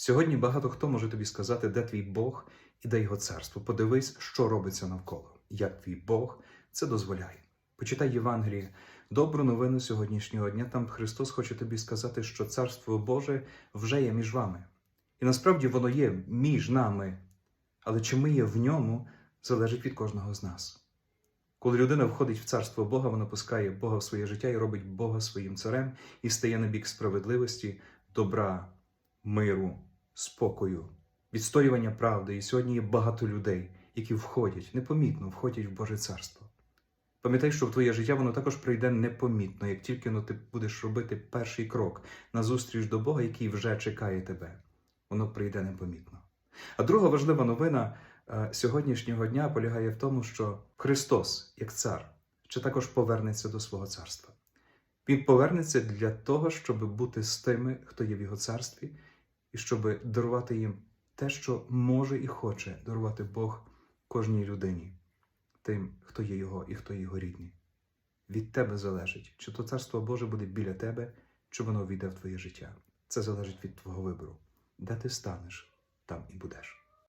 Сьогодні багато хто може тобі сказати, де твій Бог і де його царство. Подивись, що робиться навколо, як твій Бог це дозволяє. Почитай Євангеліє, добру новину сьогоднішнього дня. Там Христос хоче тобі сказати, що царство Боже вже є між вами. І насправді воно є між нами, але чи ми є в ньому, залежить від кожного з нас. Коли людина входить в царство Бога, вона пускає Бога в своє життя і робить Бога своїм царем і стає на бік справедливості, добра, миру, спокою, відстоювання правди. І сьогодні є багато людей, які входять, непомітно входять в Боже царство. Пам'ятай, що в твоє життя воно також прийде непомітно, як тільки ну, ти будеш робити перший крок назустріч до Бога, який вже чекає тебе. Воно прийде непомітно. А друга важлива новина е, сьогоднішнього дня полягає в тому, що Христос, як цар, ще також повернеться до свого царства. Він повернеться для того, щоб бути з тими, хто є в його царстві, і щоб дарувати їм те, що може і хоче дарувати Бог кожній людині, тим, хто є його і хто є його рідний. Від тебе залежить, чи то царство Боже буде біля тебе, чи воно війде в твоє життя. Це залежить від твого вибору. Де ти станеш, там і будеш.